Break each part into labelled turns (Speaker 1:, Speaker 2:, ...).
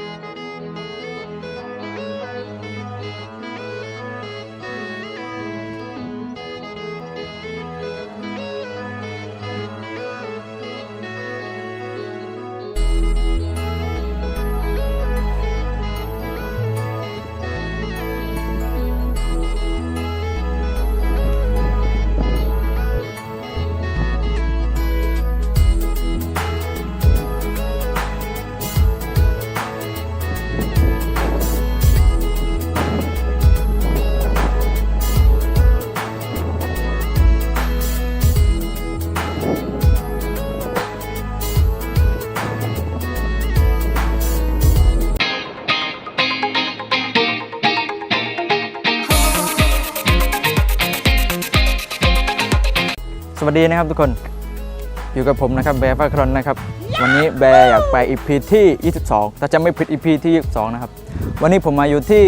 Speaker 1: thank you สวัสดีนะครับทุกคนอยู่กับผมนะครับแบร์ฟ้าครอนนะครับ วันนี้แบร์อยากไป EP ที่ 22แต่จะไม่ผิด EP ที่ 22 นะครับ วันนี้ผมมาอยู่ที่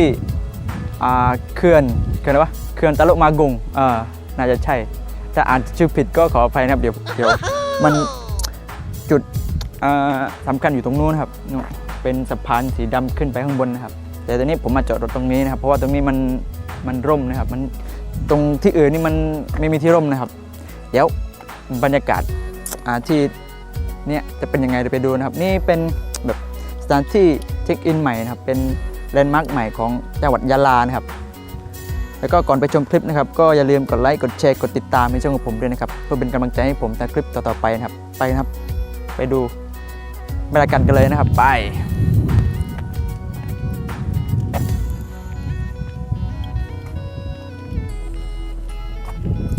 Speaker 1: อ่าเขื่อนเขื่อนอะไรวะเขื่อนตะลุมากุงเอ่าน่าจะใช่ ถ้าอ่านชื่อผิดก็ขออภัยนะครับเดี๋ยวเดี๋ยวมันจุดอ่าสำคัญอยู่ตรงนู้นครับเป็นสะพานสีดำขึ้นไปข้างบนนะครับ แต่ตอนนี้ผมมาจอดรถตรงนี้นะครับ เพราะว่าตรงนี้มันมันร่มนะครับ มันตรงที่อื่นนี่มันไม่มีที่ร่มนะครับ เดี๋ยวบรรยากาศอาที่เนี่ยจะเป็นยังไงเดี๋ยวไปดูนะครับ นี่เป็นแบบสถานที่เช็คอินใหม่นะครับ เป็นแลนด์มาร์คใหม่ของจังหวัดยะลานะครับ แล้วก็ก่อนไปชมคลิปนะครับ ก็อย่าลืมกดไลค์กดแชร์กดติดตามในช่องของผมด้วยนะครับ เพื่อเป็นกำลังใจให้ผมในคลิปต่อๆไปนะครับ ไปนะครับ ไปดูบรรยากาศกันเลยนะครับ ไป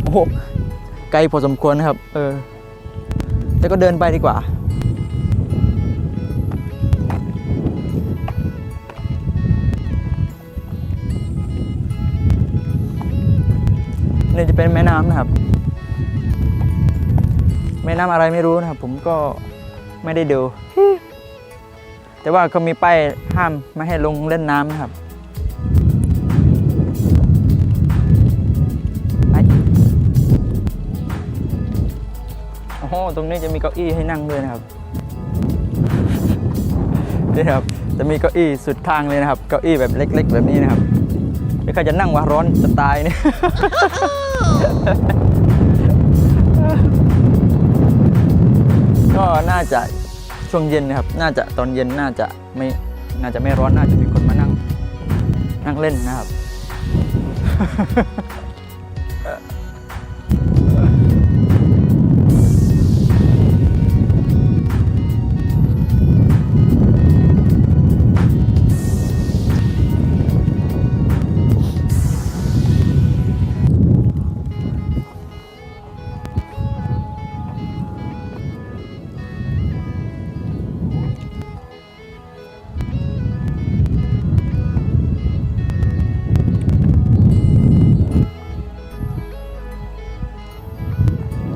Speaker 1: โอ้โห ไกลพอสมควรนะครับ เออ แต่ก็เดินไปดีกว่า นี่จะเป็นแม่น้ำนะครับ แม่น้ำอะไรไม่รู้นะครับ ผมก็ไม่ได้ดู แต่ว่าเขามีป้ายห้ามไม่ให้ลงเล่นน้ำนะครับ ตรงนี้จะมีเก้าอี้ให้นั่งด้วยนะครับนี่ครับจะมีเก้าอี้สุดทางเลยนะครับ เก้าอี้แบบเล็ก ๆ แบบนี้นะครับไม่ใครจะนั่งวะร้อนจะตายเนี่ยก็น่าจะช่วงเย็นนะครับ น่าจะตอนเย็นน่าจะไม่น่าจะไม่ร้อนน่าจะมีคนมานั่ง นั่งเล่นนะครับ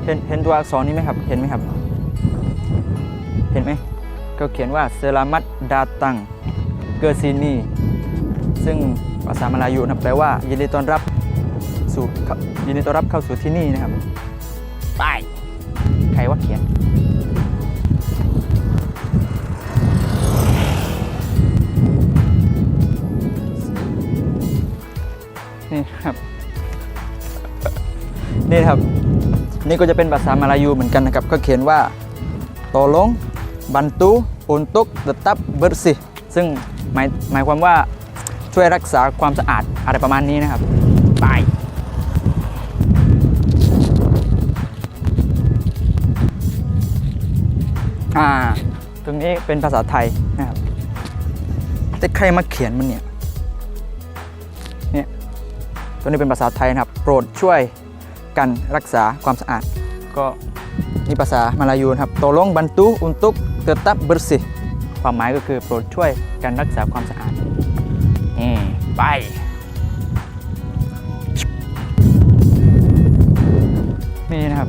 Speaker 1: เห็นเห็นตัวอักษรนี้ไหมครับ เห็นไหมครับ เห็นไหมก็เขียนว่าเซรามัตดาตัง เกอร์ซินีซึ่งภาษามาลายูนะแปลว่ายินดีต้อนรับสู่ยินดีต้อนรับเข้าสู่ที่นี่นะครับไปใครว่าเขียนนี่ครับ นี่ครับ นี่ก็จะเป็นภาษามาลายูเหมือนกันนะครับ ก็เขียนว่า tolong bantu untuk tetap bersih ซึ่งหมายหมายความว่าช่วยรักษาความสะอาดอะไรประมาณนี้นะครับไปอ่า ตรงนี้เป็นภาษาไทยนะครับ แต่ใครมาเขียนมันเนี่ย เนี่ย ตัวนี้เป็นภาษาไทยนะครับ โปรดช่วย กันรักษาความสะอาด ก็นี่ภาษามาลายูนะครับ tolong bantu untuk tetap bersih ความหมายก็คือโปรดช่วยกันรักษาความสะอาดนี่ไปนี่นะครับ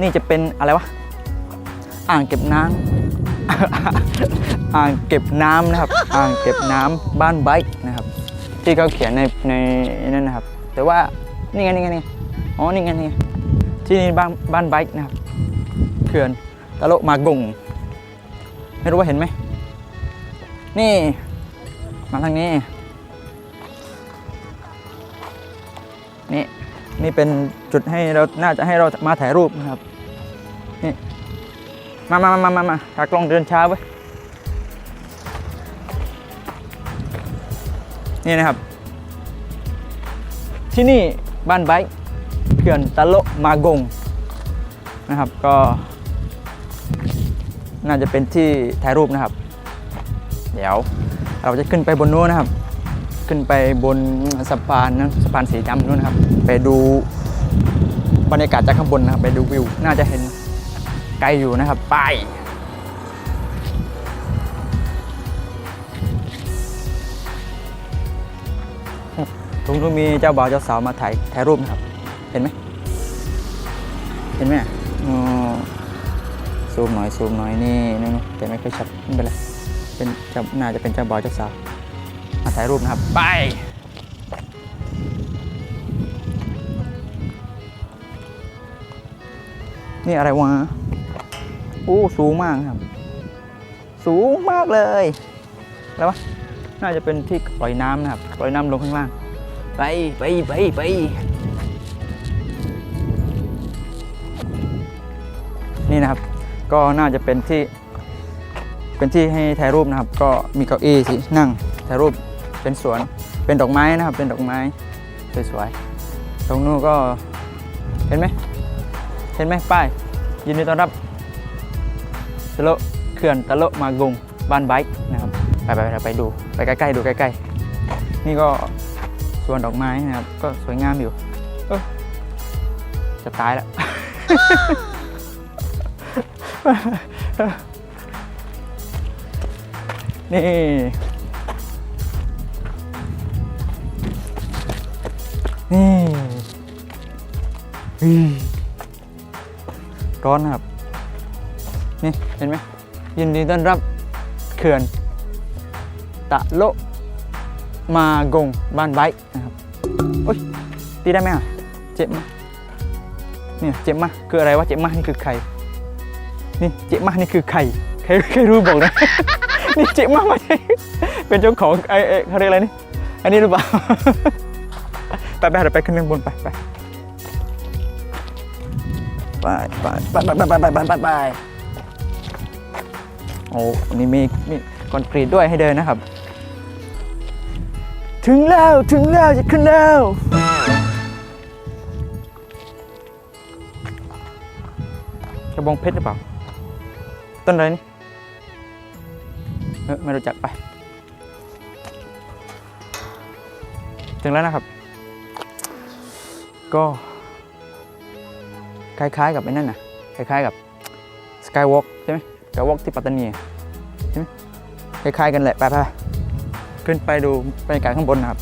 Speaker 1: นี่จะเป็นอะไรวะ อ่างเก็บน้ำอ่างเก็บน้ำนะครับ อ่างเก็บน้ำบ้านไบค์นะครับ ที่เขาเขียนในในนั่นนะครับ แต่ว่า นี่ไงนี่ไงนี่อ๋อนี่ไงนี่ที่นี่บ้านบ้านไบค์นะครับเขื่อนตะโลมากงไม่รู้ว่าเห็นไหมนี่ มาทางนี้นี่นี่เป็นจุดให้เราน่าจะให้เรามาถ่ายรูปนะครับนี่มามามามามาตากล้องเดินช้าไว้ยนี่นะครับ ที่นี่ บ้านไบเขื่อนตะโลมากงนะครับก็ น่าจะเป็นที่ถ่ายรูปนะครับ เดี๋ยวเราจะขึ้นไปบนนู้นนะครับ ขึ้นไปบนสะพานนะสะพานสีดำนู้นนะครับ ไปดูบรรยากาศจากข้างบนนะครับ ไปดูวิว น่าจะเห็นไกลอยู่นะครับ ไป ตรงนู้นมีเจ้าบ่าวเจ้าสาวมาถ่ายถ่ายรูปนะครับ เห็นไหมเห็นไหมอ๋อซูมหน่อยซูมหน่อยนี่นู่นๆแต่ไม่ค่อยชัดไม่เป็นไรเป็นจ้าน่าจะเป็นเจ้าบ่าวเจ้าสาวมาถ่ายรูปนะครับไปนี่อะไรวะโอ้สูงมากครับ สูงมากเลยอะไรวะน่าจะเป็นที่ปล่อยน้ำนะครับ ปล่อยน้ำลงข้างล่าง ไปไปไปไปนี่นะครับ ก็น่าจะเป็นที่ เป็นที่ให้ถ่ายรูปนะครับ ก็มีเก้าอี้ที่นั่งถ่ายรูปเป็นสวน เป็นดอกไม้นะครับ เป็นดอกไม้สวยๆตรงนู้นก็เห็นไหมเห็นไหมป้ายยินดีต้อนรับตะโลเขื่อนตะโลมากรุงบ้านไบค์นะครับ ไปไปไปไปดูไปใกล้ๆดูใกล้ๆ นี่ก็ สวนดอกไม้นะครับ ก็สวยงามอยู่เออจะตายแล้วนี่นี่ร้อนนะครับ นี่ เห็นไหมยินดีต้อนรับเขื่อน ตะโล มากงบ้านไบนะครับโอ๊ยตีได้ไหมอะเจ็บมาเนี่ยเจ็บมาคืออะไรวะเจ็บมานี่คือใครนี่เจ็บมานี่คือใครใครใครรู้บอกนะนี่เจ็บมากไหมเป็นเจ้าของไอ้เขาเรียกอะไรนี่อันนี้หรือเปล่าไปไปเดี๋ยวไปขึ้นข้างบนไปไปไปไปไปไปไปไปไปไปไปโอ้นนี้มีมีคอนกรีตด้วยให้เดินนะครับ ถึงแล้วถึงแล้วจะขึ้นแล้วกระบองเพชรหรือเปล่า ต้นอะไรนี่ไม่รู้จักไป ถึงแล้วนะครับ ก็คล้ายๆกับไอ้นั่นนะคล้ายๆกับสกายวอล์กใช่ไหมสกายวอล์กที่ปัตตานีใช่ไหมคล้ายๆกันแหละไปไป ขึ้นไปดูบรรยากาศข้างบนนะครับ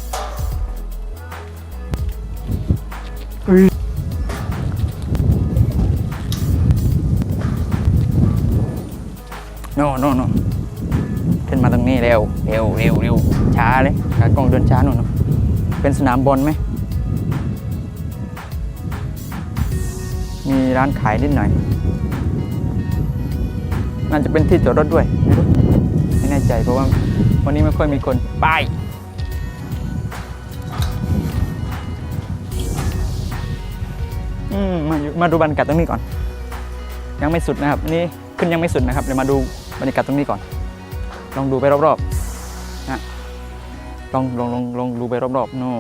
Speaker 1: โน่โน่โน่ขึ้นมาตรงนี้เร็วเร็วเร็วเร็วช้าเลยขากล้องเดินช้าหน่อยเนอะเป็นสนามบอลไหม มีร้านขายนิดหน่อย น่าจะเป็นที่จอดรถด้วย ไม่แน่ใจเพราะว่า วันนี้ไม่ค่อยมีคนไปอืมมาดูมาดูบรรยากาศตรงนี้ก่อน ยังไม่สุดนะครับนี่ขึ้นยังไม่สุดนะครับเดี๋ยวมาดูบรรยากาศตรงนี้ก่อน ลองดูไปรอบๆนะลองลองลองลองดูไปรอบๆโน่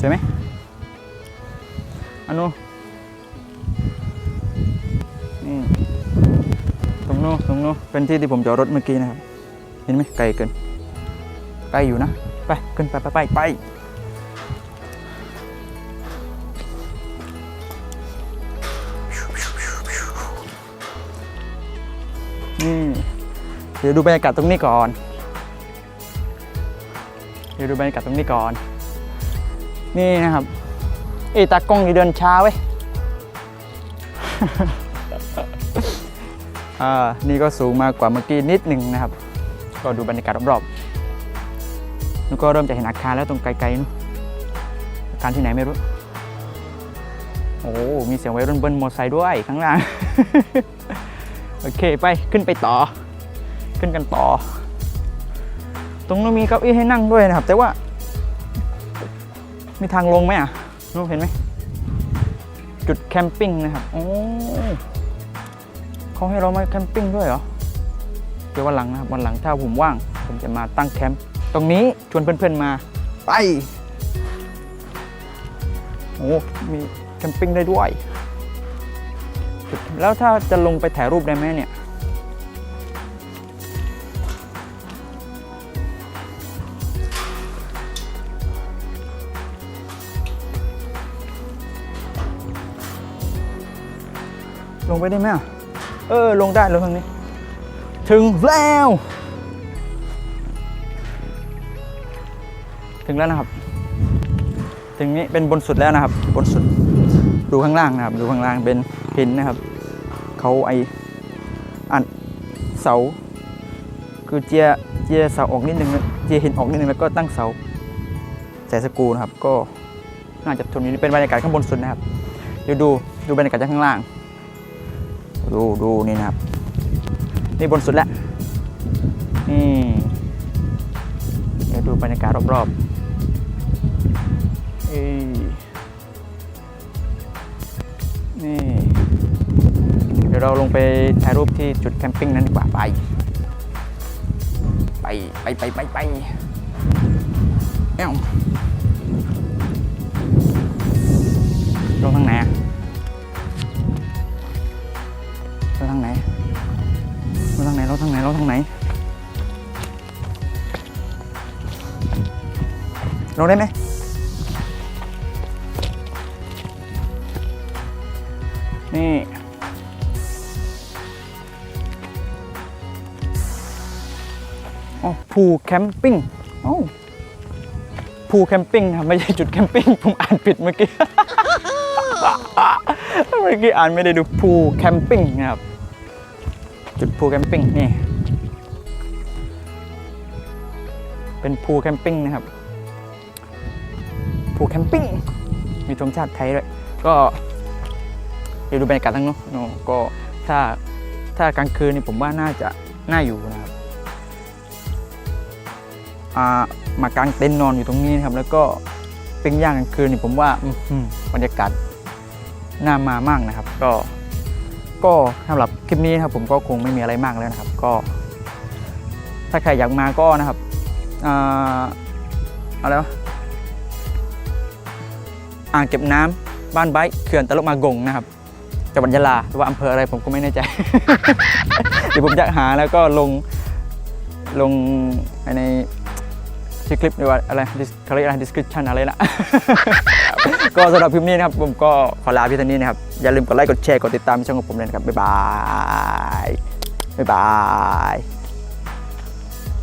Speaker 1: สวยไหมอันนู้ นู้นเป็นที่ที่ผมจอดรถเมื่อกี้นะครับ เห็นไหมไกลเกินไกลอยู่นะ ไปขึ้นไปไปไปไปนี่เดี๋ยวดูบรรยากาศตรงนี้ก่อน เดี๋ยวดูบรรยากาศตรงนี้ก่อน นี่นะครับ เอตากล้องนี่เดินช้าเว้ย อ่านี่ก็สูงมากกว่าเมื่อกี้นิดหนึ่งนะครับ ก็ดูบรรยากาศรอบๆแล้วก็เริ่มจะเห็นอาคารแล้วตรงไกลๆนู้นอาคารที่ไหนไม่รู้ โอ้มีเสียงวัยรุ่นเบิ้ลมอเตอร์ไซค์ด้วยข้างล่าง โอเคไปขึ้นไปต่อ ขึ้นกันต่อ ตรงนู้นมีเก้าอี้ให้นั่งด้วยนะครับ แต่ว่า มีทางลงไหมอะนู้นเห็นไหมจุดแคมปิ้งนะครับ โอ้ เขาให้เรามาแคมปิ้งด้วยเหรอเดี๋ยววันหลังนะครับวันหลังถ้าผมว่าง ผมจะมาตั้งแคมป์ตรงนี้ชวนเพื่อนๆมา ไปโอ้มีแคมปิ้งได้ด้วย แล้วถ้าจะลงไปถ่ายรูปได้ไหมเนี่ยลงไปได้ไหมอะ เออ ลงได้ล้วทางนี้ ถึงแล้ว ถึงแล้วนะครับ ถึงนี้เป็นบนสุดแล้วนะครับ บนสุด ดูข้างล่างนะครับ ดูข้างล่างเป็นหินนะครับ เขาไออันเสา คือเจียเจียเสาออกนิดนึงเจียหินออกนิดนึงแล้วก็ตั้งเสาใส่สกูนะครับ ก็น่าจะตรงนี้เป็นบรรยากาศข้างบนสุดนะครับ เดี๋ยวดูดูบรรยากาศจากข้างล่าง ดูดูนี่นะครับ นี่บนสุดแล้ว นี่ เดี๋ยวดูบรรยากาศรอบๆเอ้ยนี่เดี๋ยวเราลงไปถ่ายรูปที่จุดแคมปิ้งนั้นดีกว่าไปไปไปไปไปไปเอ้าลงทางไหน ลงได้ไหมนี่อ๋อภูแคมปิ้งโอ้ภูแคมปิ้งนะครับไม่ใช่จุดแคมปิ้งผมอ่านผิดเมื่อกี้ เมื่อกี้อ่านไม่ได้ดูภูแคมปิ้งนะครับ จุดภูแคมปิ้งนี่ เป็นภูแคมปิ้งนะครับ ภูแคมปิ้ง มีธงชาติไทยด้วย ก็เดี๋ยวดูบรรยากาศทั้งนู้นก็ถ้าถ้ากลางคืนนี่ผมว่าน่าจะน่าอยู่นะครับามากางเต็นท์นอนอยู่ตรงนี้นะครับ แล้วก็ปิ้งย่างกลางคืนนี่ผมว่าบรรยากาศน่ามามากนะครับ ก็ก็สำหรับคลิปนี้นะครับผมก็คงไม่มีอะไรมากแล้วนะครับ ก็ ถ้าใครอยากมาก็นะครับอ่าอะไรวะ อ่างเก็บน้ำบ้านไบเขื่อนตะลกมากงนะครับจังหวัดยะลาหรือว่าอำเภออะไรผมก็ไม่แน่ใจ เดี๋ยวผมจะหาแล้วก็ลงลงในชื่อคลิปหรือว่าอะไร dis- เขาเรียกอะไร description อะไรละก็สำหรับคลิปนี้นะครับ ผมก็ขอลาพี่ท่านนี้นะครับ อย่าลืมกดไลค์กดแชร์กดติดตามช่องของผมเลยนะครับ บ๊ายบาย บ๊ายบาย